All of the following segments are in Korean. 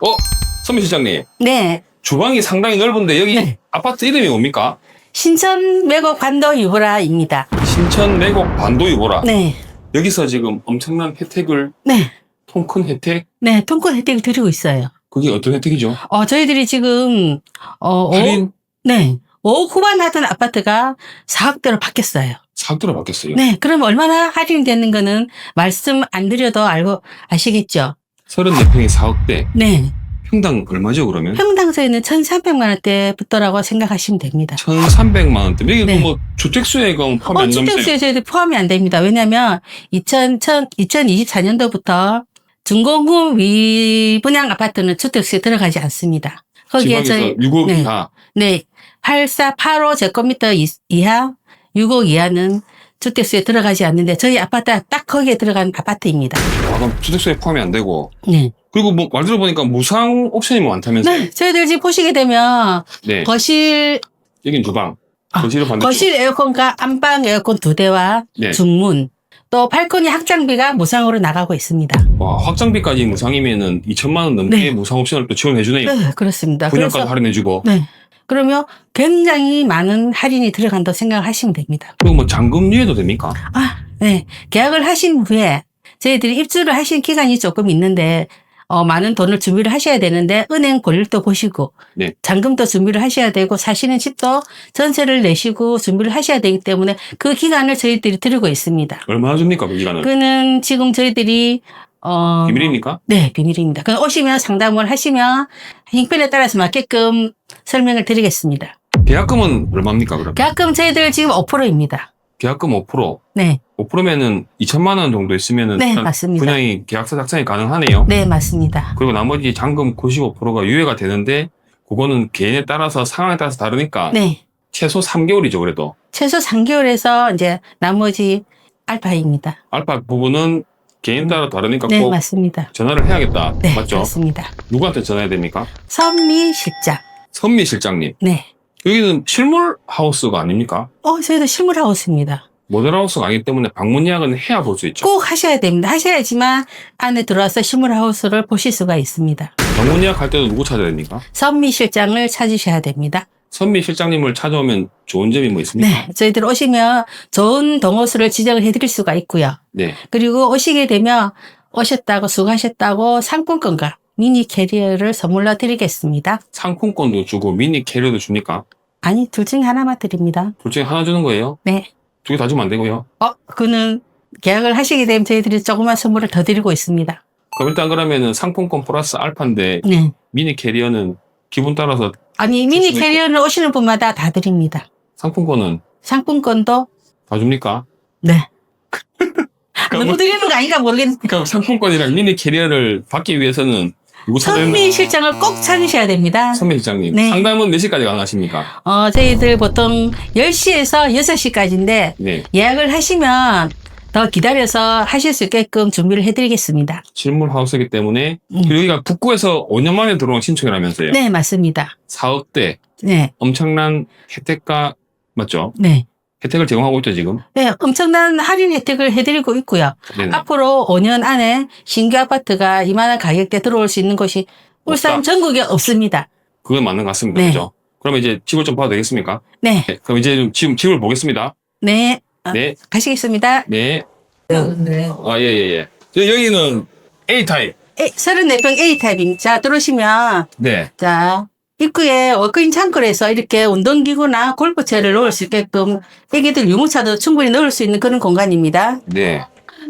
어? 선미 실장님. 네. 주방이 상당히 넓은데 여기 네. 아파트 이름이 뭡니까? 신천 매곡 관도 유보라입니다. 신천 내곡 반도 유보라. 네. 여기서 지금 엄청난 혜택을 네. 통큰 혜택? 네. 통권 혜택을 드리고 있어요. 그게 어떤 혜택이죠? 어, 저희들이 지금, 어, 할인 오, 네. 5억 후반 하던 아파트가 4억대로 바뀌었어요. 사업대로 바뀌었어요. 네. 그럼 얼마나 할인이 되는 거는 말씀 안 드려도 알고 아시겠죠? 34평이 4억대. 네. 평당 얼마죠 그러면? 평당서에는 1,300만 원대부터라고 생각하시면 됩니다. 1,300만 원대. 이게 네. 뭐 주택수에 그 포함이 어, 안. 주택수에 저희들 포함이 안 됩니다. 왜냐하면 2000, 2024년도부터 준공후 미분양 아파트는 주택수에 들어가지 않습니다. 거기에 지방에서 저희 6억 네. 이하. 네 8485 제곱미터 이- 이하 6억 이하는 주택수에 들어가지 않는데 저희 아파트가 딱 거기에 들어간 아파트입니다. 아, 그럼 주택수에 포함이 안 되고. 네. 그리고 뭐 말 들어보니까 무상 옵션이 많다면서요? 네, 저희들 지금 보시게 되면 네. 거실 여긴 주방. 아, 거실은 반대쪽. 거실 에어컨과 안방 에어컨 두 대와 네. 중문 또 발코니 확장비가 무상으로 나가고 있습니다. 와, 확장비까지 무상이면은 2천만 원 넘게 네. 무상 옵션을 또 지원해주네요. 네, 그렇습니다. 분양까지 그래서 할인해주고. 네. 그러면 굉장히 많은 할인이 들어간다고 생각하시면 됩니다. 그리고 뭐 잔금 유예도 됩니까? 아, 네. 계약을 하신 후에 저희들이 입주를 하신 기간이 조금 있는데 어, 많은 돈을 준비를 하셔야 되는데 은행 권리도 보시고 네. 잔금도 준비를 하셔야 되고 사시는 집도 전세를 내시고 준비를 하셔야 되기 때문에 그 기간을 저희들이 드리고 있습니다. 얼마나 줍니까, 그 기간을? 그는 지금 저희들이 어 비밀입니까? 네, 비밀입니다. 그 오시면 상담을 하시면 형편에 따라서 맞게끔 설명을 드리겠습니다. 계약금은 얼마입니까, 그럼? 계약금 저희들 지금 5%입니다. 계약금 5%. 네, 5%면은 2천만 원 정도 있으면은 네, 일단 맞습니다. 분양이 계약서 작성이 가능하네요. 네, 맞습니다. 그리고 나머지 잔금 95%가 유예가 되는데 그거는 개인에 따라서 상황에 따라서 다르니까 네, 최소 3개월이죠, 그래도. 최소 3개월에서 이제 나머지 알파입니다. 알파 부분은 개인 따라 다르니까 네, 꼭 맞습니다. 전화를 해야겠다. 네, 맞죠? 맞습니다. 누구한테 전화해야 됩니까? 선미 실장. 선미 실장님. 네. 여기는 실물 하우스가 아닙니까? 어, 저희도 실물 하우스입니다. 모델 하우스가 아니기 때문에 방문 예약은 해야 볼 수 있죠. 꼭 하셔야 됩니다. 하셔야지만 안에 들어와서 실물 하우스를 보실 수가 있습니다. 방문 예약할 때도 누구 찾아야 됩니까? 선미 실장을 찾으셔야 됩니다. 선미 실장님을 찾아오면 좋은 점이 뭐 있습니까? 네, 저희들 오시면 좋은 동호수를 지정을 해드릴 수가 있고요. 네. 그리고 오시게 되면 오셨다고 수고하셨다고 상품권과 미니 캐리어를 선물로 드리겠습니다. 상품권도 주고 미니 캐리어도 줍니까? 아니, 둘 중에 하나만 드립니다. 둘 중에 하나 주는 거예요? 네. 두 개 다 주면 안 되고요. 어, 그는 계약을 하시게 되면 저희들이 조그만 선물을 더 드리고 있습니다. 그럼 일단 그러면은 상품권 플러스 알파인데 네. 미니 캐리어는 기분 따라서 아니, 미니 캐리어는 오시는 분마다 다 드립니다. 상품권은 상품권도, 다 줍니까? 네. 너무 드리는 거 아닌가 모르겠는데. 그럼 상품권이랑 미니 캐리어를 받기 위해서는 누구 찾아야 선미 실장을 꼭 찾으셔야 됩니다. 선미 실장님 네. 상담은 몇 시까지 가능하십니까? 어, 저희들 보통 10시에서 6시까지인데 네. 예약을 하시면 더 기다려서 하실 수 있게끔 준비를 해드리겠습니다. 실물 하우스이기 때문에 음. 그리고 여기가 북구에서 5년 만에 들어온 신축이라면서요. 네, 맞습니다. 4억대 네, 엄청난 혜택가 맞죠? 네. 혜택을 제공하고 있죠 지금. 네, 엄청난 할인 혜택을 해드리고 있고요. 네. 앞으로 5년 안에 신규 아파트가 이만한 가격대 들어올 수 있는 곳이 울산 없다. 전국에 없습니다. 그건 맞는 것 같습니다. 네. 그죠? 그러면 이제 집을 좀 봐도 되겠습니까? 네, 네. 그럼 이제 좀 지금 집을 보겠습니다. 네, 아. 네. 가시겠습니다. 네. 네. 아, 예, 예, 예. 저 여기는 A타입. 34평 A타입입니다. 자, 들어오시면 네. 자, 입구에 워크인 창고에서 이렇게 운동기구나 골프채를 넣을 수 있게끔 애기들 유모차도 충분히 넣을 수 있는 그런 공간입니다. 네.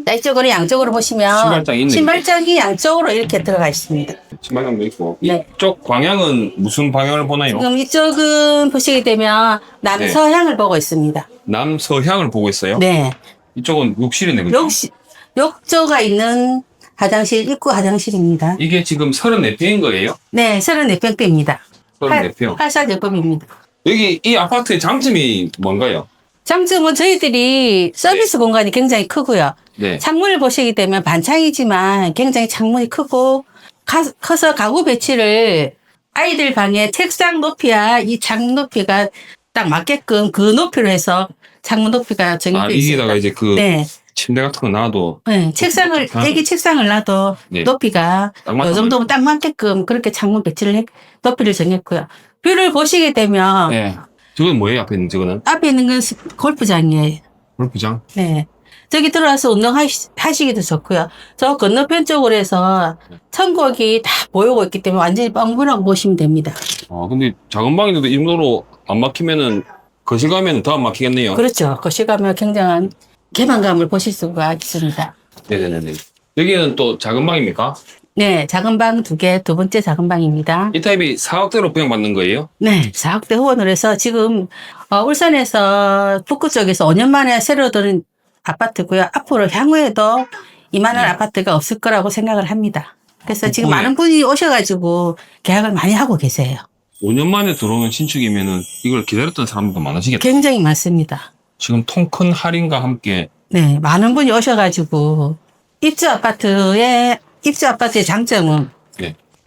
자, 이쪽으로 양쪽으로 보시면 신발장이 있네. 신발장이 양쪽으로 이렇게 들어가 있습니다. 신발장도 있고. 네. 이쪽 방향은 무슨 방향을 보나요? 지금 이쪽은 보시게 되면 남서향을 보고 있습니다. 남서향을 보고 있어요. 네. 이쪽은 욕실이네, 그죠? 욕실, 욕조가 있는 화장실, 입구 화장실입니다. 이게 지금 34평인 거예요? 네, 34평대입니다. 34평. 84 제곱입니다. 여기 이 아파트의 장점이 뭔가요? 장점은 저희들이 서비스 공간이 굉장히 크고요. 네. 창문을 보시게 되면 반창이지만 굉장히 창문이 크고 가- 커서 가구 배치를 아이들 방에 책상 높이와 이 창 높이가 딱 맞게끔 그 높이로 해서 창문 높이가 아, 정해져 여기다가 있습니다. 이제 그 네, 침대 같은 거 놔도 네, 책상을, 아. 애기 책상을 놔도 네. 높이가 딱이 맞죠? 정도면 딱 맞게끔 그렇게 창문 배치를 해, 높이를 정했고요. 뷰를 보시게 되면 네. 저건 뭐예요? 앞에 있는 저거는? 앞에 있는 건 스- 골프장이에요. 골프장? 네. 저기 들어와서 운동하시기도 좋고요. 저 건너편 쪽으로 해서 천국이 다 보이고 있기 때문에 완전히 뻥부라고 보시면 됩니다. 아, 근데 작은 방인데도 이 정도로 안 막히면은 거실 가면 더 안 막히겠네요. 그렇죠. 거실 가면 굉장한 개방감을 보실 수가 있습니다. 네네네. 여기는 또 작은 방입니까? 네, 작은 방 두 개, 두 번째 작은 방입니다. 이 타입이 4억대로 부양받는 거예요? 네, 4억대 후원을 해서 지금 어, 울산에서 북구 쪽에서 5년 만에 새로 들은 아파트고요. 앞으로 향후에도 이만한 네. 아파트가 없을 거라고 생각을 합니다. 그래서 지금 북구에. 많은 분이 오셔가지고 계약을 많이 하고 계세요. 5년 만에 들어오는 신축이면은 이걸 기다렸던 사람도 많으시겠다. 굉장히 많습니다. 지금 통 큰 할인과 함께 네, 많은 분이 오셔가지고 입주 아파트의 입주 아파트의 장점은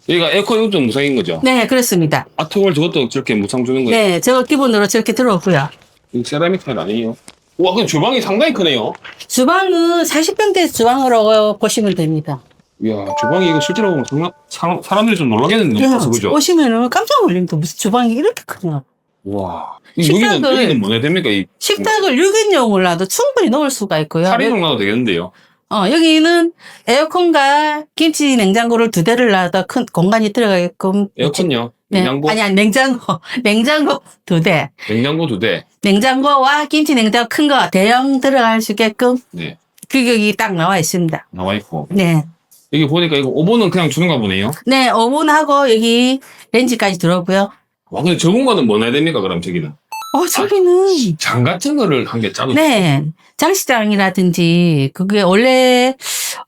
여기가 에어컨 이것도 무상인 거죠? 네 그렇습니다. 아트월 저것도 저렇게 무상 주는 거예요? 네, 저 기본으로 저렇게 들어오고요. 이거 세라믹 타일 아니에요? 와, 근데 주방이 상당히 크네요. 주방은 40평대 주방으로 보시면 됩니다. 이야, 주방이 이거 실제로 보면 정말 사, 사람들이 좀 놀라겠는데, 예, 높아서 그죠? 오시면은 깜짝 놀랍니다. 무슨 주방이 이렇게 크냐. 와. 이 여기는, 식탁을- 여기는 뭐냐 됩니까? 이 식탁을 6인용을 놔도 충분히 넣을 수가 있고요. 8인용 놔도 되겠는데요? 어, 여기는 에어컨과 김치 냉장고를 두 대를 놔도 큰 공간이 들어가게끔. 에어컨요? 네. 냉장고? 아니, 아니, 냉장고. 냉장고 두 대. 냉장고 두 대. 냉장고와 김치 냉장고 큰 거 대형 들어갈 수 있게끔 네. 규격이 딱 나와 있습니다. 나와 있고. 네. 여기 보니까 이거 오븐은 그냥 주는가 보네요. 네, 오븐하고 여기 렌즈까지 들어오고요. 와, 근데 저 공간은 뭐 놔야 됩니까? 그럼 저기는. 어, 저기는. 장 같은 거를 한 개 짜도 네. 장식장이라든지, 그게 원래,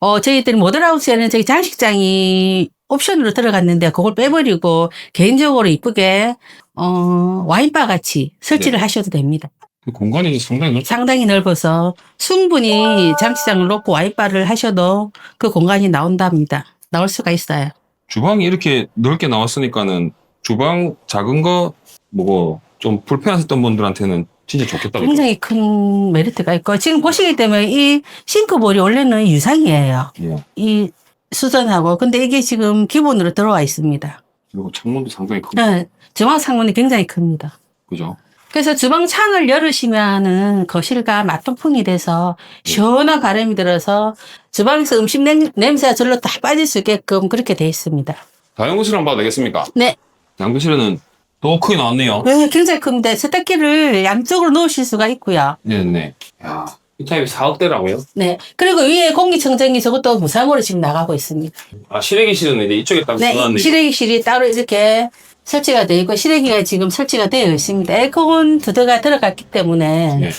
어, 저희들이 모델하우스에는 저기 장식장이 옵션으로 들어갔는데, 그걸 빼버리고, 개인적으로 이쁘게, 어, 와인바 같이 설치를 하셔도 됩니다. 그 공간이 상당히 넓 상당히 넓어서 충분히 장식장을 놓고 와인바를 하셔도 그 공간이 나온답니다. 나올 수가 있어요. 주방이 이렇게 넓게 나왔으니까는 주방 작은 거 뭐고 좀 불편하셨던 분들한테는 진짜 좋겠다. 굉장히 큰 메리트가 있고, 지금 보시기 때문에 이 싱크볼이 원래는 유상이에요. 예. 이 수전하고. 근데 이게 지금 기본으로 들어와 있습니다. 그리고 창문도 상당히 크고 네, 주방 창문이 굉장히 큽니다. 그죠? 그래서 주방 창을 열으시면은 거실과 맞통풍이 돼서 시원한 바람이 들어서 주방에서 음식 냄, 냄새가 절로 다 빠질 수 있게끔 그렇게 돼 있습니다. 다용도실 한번 봐도 되겠습니까? 네, 다용도실에는 더 크게 나왔네요. 네 굉장히 큽니다. 세탁기를 양쪽으로 놓으실 수가 있고요. 네네. 야, 이 타입이 4억대라고요? 네, 그리고 위에 공기청정기 저것도 무상으로 지금 나가고 있습니다. 아, 실외기실은 이제 이쪽에 딱 네, 써놨네요. 실외기실이 따로 이렇게 설치가 되어 있고 실외기가 지금 설치가 되어 있습니다. 에어컨 두 대가 들어갔기 때문에 네.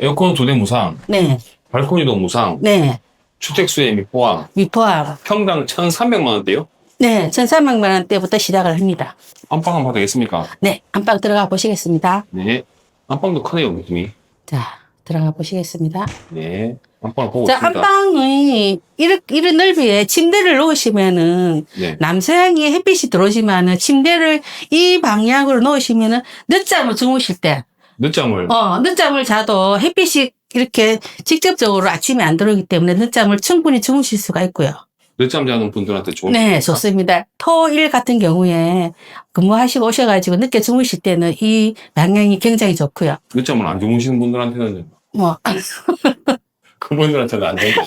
에어컨 두 대 무상, 네, 발코니도 무상, 네, 주택수에 미포함, 미포함. 평당 1,300만 원대요? 네, 1,300만 원대부터 시작을 합니다. 안방 한번 되겠습니까? 네, 안방 들어가 보시겠습니다. 네. 안방도 크네요, 느낌이. 자, 들어가 보시겠습니다. 네. 안방을 보고 자, 있습니다. 안방의 이런, 이런 넓이에 침대를 놓으시면은 네. 남서양의 햇빛이 들어오지만은 침대를 이 방향으로 놓으시면은 늦잠을 주무실 때, 늦잠을 어, 늦잠을 자도 햇빛이 이렇게 직접적으로 아침에 안 들어오기 때문에 늦잠을 충분히 주무실 수가 있고요. 늦잠 자는 분들한테 좋은 네, 좋습니다. 토일 같은 경우에 근무하시고 오셔가지고 늦게 주무실 때는 이 방향이 굉장히 좋고요. 늦잠을 안 주무시는 분들한테는 뭐, 그분들한테는 안 되고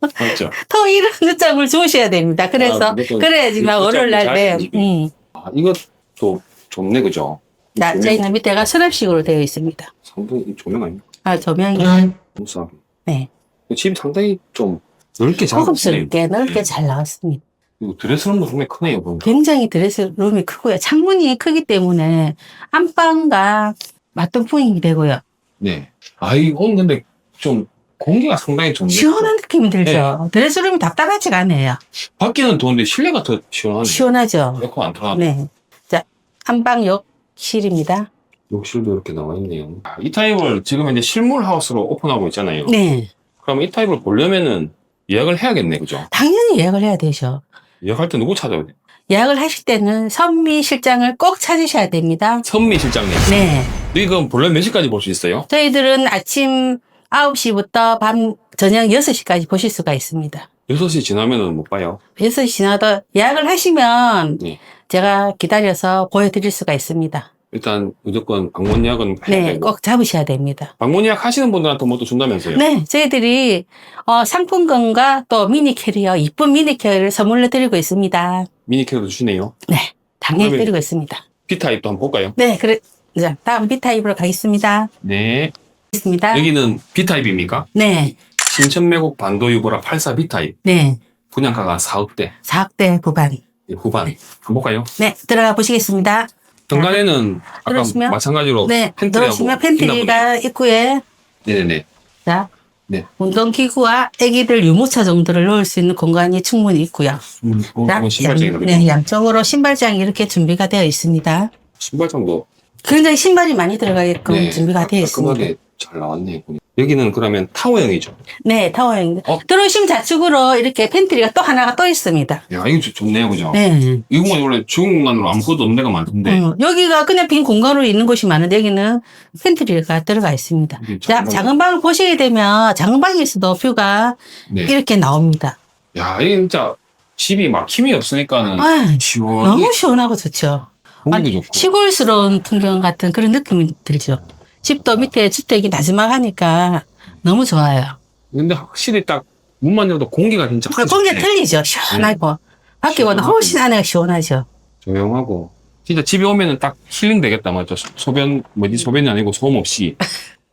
맞죠? 토일은 늦잠을 주무셔야 됩니다. 그래서, 아, 무조건 그래야지만 늦잠을 월요일 날, 네. 음. 아, 이것도 좋네 그죠? 나, 저희는 밑에가 수납식으로 되어 있습니다. 상당히 조명 아닙니까? 아, 조명이, 너무 싸. 네. 집이 상당히 좀 넓게 잘. 고급스럽게 넓게 잘 나왔습니다. 그리고 드레스룸도 상당히 크네요. 보니까. 굉장히 드레스룸이 크고요. 창문이 크기 때문에 안방과 맞동풍이 되고요. 네. 아, 이건 근데 좀 공기가 상당히 좋네. 시원한 느낌이 네. 들죠. 드레스룸이 답답하지가 않아요. 밖에는 더운데 실내가 더 시원하네. 시원하죠. 에어컨 안 틀어놨 네. 자, 안방 욕실입니다. 욕실도 이렇게 나와 있네요. 아, 이 타입을 지금 이제 실물 하우스로 오픈하고 있잖아요. 네. 그럼 이 타입을 보려면은 예약을 해야겠네, 그죠? 당연히 예약을 해야 되죠. 예약할 때 누구 찾아야 돼? 예약을 하실 때는 선미 실장을 꼭 찾으셔야 됩니다. 선미 실장님. 네. 이건 본래 몇 시까지 볼 수 있어요? 저희들은 아침 9시부터 밤 저녁 6시까지 보실 수가 있습니다. 6시 지나면은 못 봐요. 6시 지나도 예약을 하시면 네. 제가 기다려서 보여드릴 수가 있습니다. 일단 무조건 방문 예약은 해야 네, 되고. 꼭 잡으셔야 됩니다. 방문 예약 하시는 분들한테 뭐 또 준다면서요? 네, 저희들이 어, 상품권과 또 미니 캐리어, 이쁜 미니 캐리어를 선물로 드리고 있습니다. 미니캐도 주시네요. 네, 당연히 그러면- 드리고 있습니다. B타입도 한번 볼까요? 네, 그래. 자, 다음 B타입으로 가겠습니다. 네. 있습니다. 여기는 B타입입니까? 네, 신천매국 반도 유보라 84 B타입. 네. 분양가가 4억대. 4억대 후반. 후반. 한번 볼까요? 네, 들어가 보시겠습니다. 현관에는 아까 들어오시면- 마찬가지로 네, 팬트리하고 있나. 팬트리가 입구에 네네네. 자, 네. 운동기구와 애기들 유모차 정도를 넣을 수 있는 공간이 충분히 있고요. 음, 어, 자, 이건 신발장이다. 양, 네, 양쪽으로 신발장이 이렇게 준비가 되어 있습니다. 신발장도 굉장히 신발이 많이 들어가게끔 네, 준비가 되어 있습니다. 깔끔하게 잘 나왔네. 보니. 여기는 그러면 타워형이죠. 네, 타워형입니다. 어? 들어오시면 좌측으로 이렇게 팬트리가 또 하나가 또 있습니다. 야, 이거 좋- 좋네요, 그죠? 네. 이 공간이 원래 좋은 공간으로 아무것도 없는 데가 많던데. 음, 여기가 그냥 빈 공간으로 있는 곳이 많은데 여기는 팬트리가 들어가 있습니다. 이게 자, 작은 작은 방을 보시게 되면 작은 방에서도 뷰가 네. 이렇게 나옵니다. 야, 이게 진짜 집이 막 힘이 없으니까는 아, 시원하게 너무 시원하고 좋죠. 공기도 좋고. 시골스러운 풍경 같은 그런 느낌이 들죠. 집도 밑에 주택이 나지막하니까 너무 좋아요. 근데 확실히 딱 문만 열어도 공기가 진짜 그 공기가 좋네. 틀리죠. 시원하고. 밖에보다 시원하고. 훨씬 안에가 시원하죠. 조용하고 진짜 집에 오면은 딱 힐링 되겠다 맞죠? 소- 소변 뭐지 소변이 아니고 소음 없이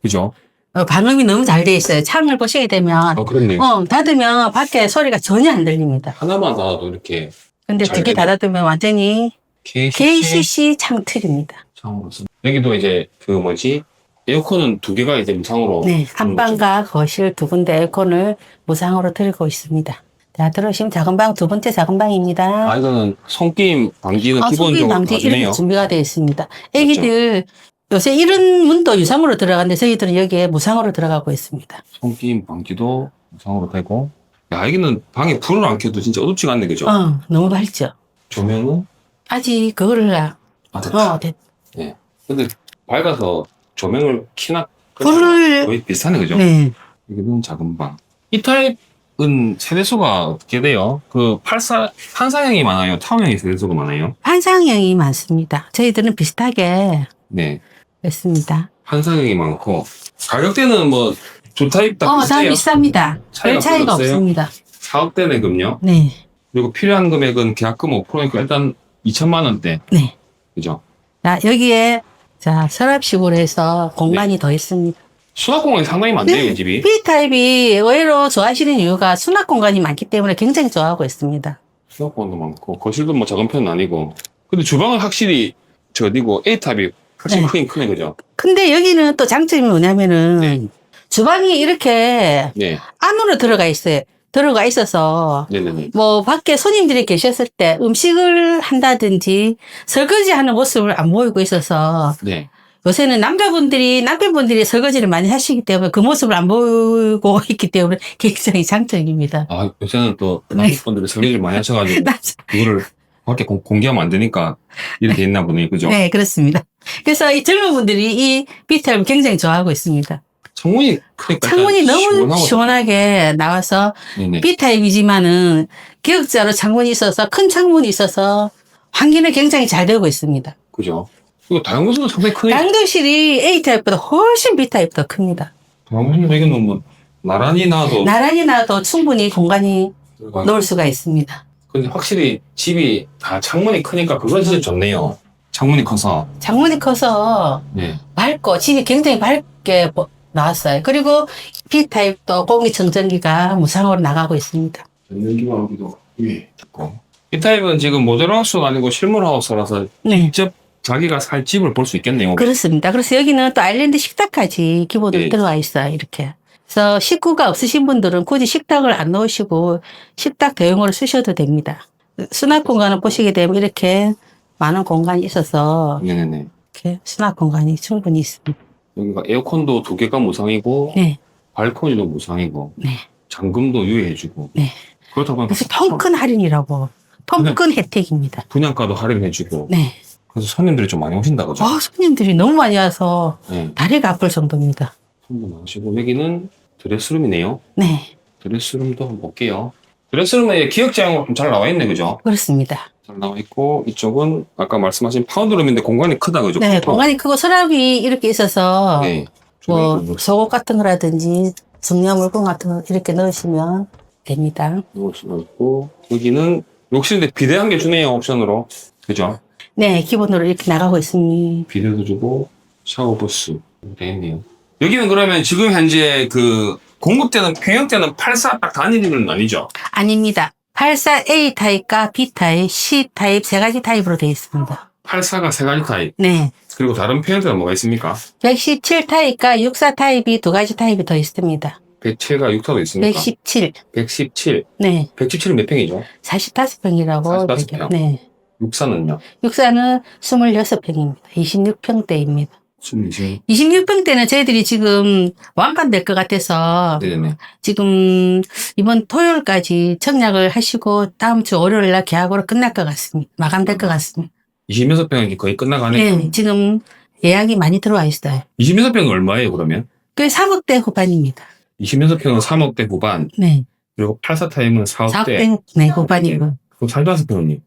그죠? 어, 방음이 너무 잘 돼 있어요. 창을 보시게 되면, 아 그렇네. 어, 닫으면 밖에 소리가 전혀 안 들립니다. 하나만 닫아도 이렇게 근데 잘두개 되네. 닫아두면 완전히 KCC KCC 창틀입니다. 창으로 쓰- 여기도 이제 그 뭐지 에어컨은 두 개가 이제 무상으로 네. 한방과 거실 두 군데 에어컨을 무상으로 드리고 있습니다. 자, 들어오시면 작은 방, 두 번째 작은 방입니다. 아 이거는 손김 방지는 아, 기본적으로 방지 봐주네요. 준비가 되어 있습니다. 애기들 요새 이런 문도 유상으로 들어가는데 저희들은 여기에 무상으로 들어가고 있습니다. 손김 방지도 무상으로 되고. 야 여기는 방에 불을 안 켜도 진짜 어둡지가 않네 그죠? 어, 너무 밝죠? 조명은 아직 그거를, 아, 아 됐다. 어, 됐, 네. 근데 밝아서 조명을 키나 불을, 거의 비슷하네 그죠? 네. 여기는 작은 방. 이 타입은 세대수가 어떻게 돼요? 그 84, 판사형이 많아요? 타워형이 세대수가 많아요? 환상형이 많습니다. 저희들은 비슷하게 네. 했습니다. 판사형이 많고, 가격대는 뭐, 두 타입 다 어, 다 비슷해요? 비슷합니다. 차이가 별 차이가 없어요? 없습니다. 4억대 내금요? 네. 그리고 필요한 금액은 계약금 5%니까 일단 2천만 원대. 네. 그죠? 자, 여기에, 자, 서랍식으로 해서 공간이 더 있습니다. 수납 공간이 상당히 많네요, 네. 이 집이. B타입이 의외로 좋아하시는 이유가 수납 공간이 많기 때문에 굉장히 좋아하고 있습니다. 수납 공간도 많고, 거실도 뭐 작은 편은 아니고. 근데 주방은 확실히 저 어디고 A탑이 확실히 네. 크긴 크네, 그죠? 근데 여기는 또 장점이 뭐냐면은 주방이 이렇게 네. 안으로 들어가 있어요. 들어가 있어서 네네네. 뭐 밖에 손님들이 계셨을 때 음식을 한다든지 설거지하는 모습을 안 보이고 있어서 네. 요새는 남자분들이 남편분들이 설거지를 많이 하시기 때문에 그 모습을 안 보이고 있기 때문에 굉장히 장점입니다. 아, 요새는 또 네. 남편분들이 설거지를 많이 하셔가지고 그거를 밖에 공, 공개하면 안 되니까 이렇게 있나 보네, 그죠? 네, 그렇습니다. 그래서 이 젊은 분들이 이 비타를 굉장히 좋아하고 있습니다. 창문이 크니까 창문이 너무 시원하게 나와서 네네. B타입이지만은 기역자로 창문이 있어서 큰 창문이 있어서 환기는 굉장히 잘 되고 있습니다. 그죠? 이거 다용도수는 상당히 크네. 양도실이 A타입보다 훨씬 B타입 더 큽니다. 다용도수는 이거는 뭐 나란히 놔도 나란히 놔도 충분히 공간이 들어가. 넣을 수가 있습니다. 근데 확실히 집이 다 창문이 크니까 그건 진짜 좋네요. 창문이 커서. 창문이 커서 네. 밝고 집이 굉장히 밝게 보- 나왔어요. 그리고 B타입도 공기청정기가 무상으로 나가고 있습니다. 전기가 여기도 위에 있고. 이 타입은 지금 모델하우스가 아니고 실물하우스라서 네. 직접 자기가 살 집을 볼 수 있겠네요. 그렇습니다. 그래서 여기는 또 아일랜드 식탁까지 기본으로 네. 들어가 있어요. 이렇게. 그래서 식구가 없으신 분들은 굳이 식탁을 안 넣으시고 식탁 대용으로 쓰셔도 됩니다. 수납 공간을 보시게 되면 이렇게 많은 공간이 있어서 네네네. 이렇게 수납 공간이 충분히 있습니다. 여기가 에어컨도 두 개가 무상이고 네. 발코니도 무상이고 네. 잠금도 유예해주고 네. 그렇다 보니까 그래서 통큰 할인이라고 통큰 혜택입니다. 분양가도 할인해주고 네. 그래서 손님들이 좀 많이 오신다 그죠? 어, 손님들이 너무 많이 와서 네. 다리가 아플 정도입니다. 한번 나오시고 여기는 드레스룸이네요. 네, 드레스룸도 한번 볼게요. 드레스룸에 좀잘 나와 있네, 그죠? 그렇습니다. 잘 나와 있고 이쪽은 아까 말씀하신 파운드룸인데 공간이 크다, 그죠? 네, 공간이 크고 서랍이 이렇게 있어서 네. 뭐 속옷 같은 거라든지 정리한 물건 같은 거 이렇게 넣으시면 됩니다. 넣을 수가 있고 여기는 욕실인데 비대 한 개 주네요, 옵션으로. 그죠? 네, 기본으로 이렇게 나가고 있습니다. 비데도 주고 샤워 부스 되겠네요. 여기는 그러면 지금 현재 그 공급되는 평형대는 84딱 단일은 아니죠? 아닙니다. 84A 타입과 B 타입, C 타입 세 가지 타입으로 되어 있습니다. 84가 세 가지 타입. 네. 그리고 다른 평형대는 뭐가 있습니까? 117 타입과 64 타입이 두 가지 타입이 더 있습니다. 107가 6타도 있습니까? 117. 117. 네. 117은 몇 평이죠? 45평이라고. 45 평. 네. 64는요? 64는 26평입니다. 26평대입니다. 26. 26평대는 저희들이 지금 완판될 것 같아서 네네. 지금 이번 토요일까지 청약을 하시고 다음 주 월요일 날 계약으로 끝날 것 같습니다. 마감될 것 같습니다. 26평이 거의 끝나가네. 네, 지금 예약이 많이 들어와 있어요. 26평은 얼마예요, 그러면? 그 3억대 후반입니다. 26평은 3억대 후반, 네. 그리고 84 타임은 4억대. 4억대 네, 후반이고. 그럼 45평은요?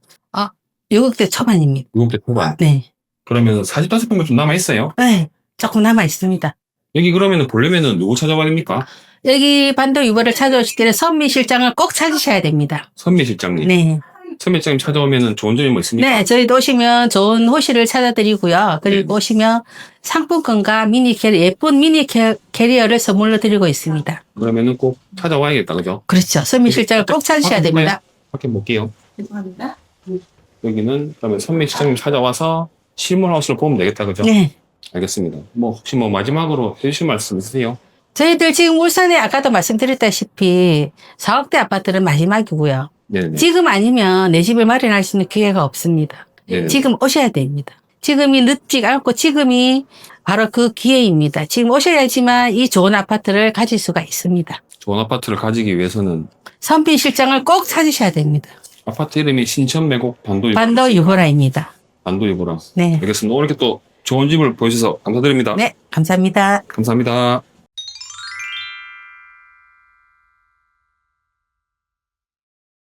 6억대 초반입니다. 6억대 후반. 네. 그러면 45평만 좀 남아있어요? 네. 조금 남아 있습니다. 여기 그러면은 보려면은 누구 찾아봐야 됩니까? 여기 반도 유보를 찾아오실 때는 선미 실장을 꼭 찾으셔야 됩니다. 선미 실장님. 네. 선미 실장님 찾아오면은 좋은 점이 뭐 있습니까? 네, 저희도 오시면 좋은 호실을 찾아드리고요. 그리고 네. 오시면 상품권과 미니 캐리, 예쁜 미니 캐, 캐리어를 선물로 드리고 있습니다. 그러면은 꼭 찾아와야겠다, 그죠? 그렇죠. 선미 실장을 꼭 찾으셔야 됩니다. 밖에 볼게요. 죄송합니다. 여기는 그러면 선미 실장님 찾아와서 실물 하우스를 보면 되겠다, 그죠? 네. 알겠습니다. 뭐 혹시 뭐 마지막으로 해주실 말씀 있으세요? 저희들 지금 울산에 아까도 말씀드렸다시피 4억대 아파트는 마지막이고요. 네네. 지금 아니면 내 집을 마련할 수 있는 기회가 없습니다. 네. 지금 오셔야 됩니다. 지금이 늦지 않고 지금이 바로 그 기회입니다. 지금 오셔야지만 이 좋은 아파트를 가질 수가 있습니다. 좋은 아파트를 가지기 위해서는 선비 실장을 꼭 찾으셔야 됩니다. 아파트 이름이 신천 매곡 반도. 반도 유보라입니다. 반도 유보라. 네. 알겠습니다. 오늘 이렇게 또 좋은 집을 보여주셔서 감사드립니다. 네, 감사합니다. 감사합니다.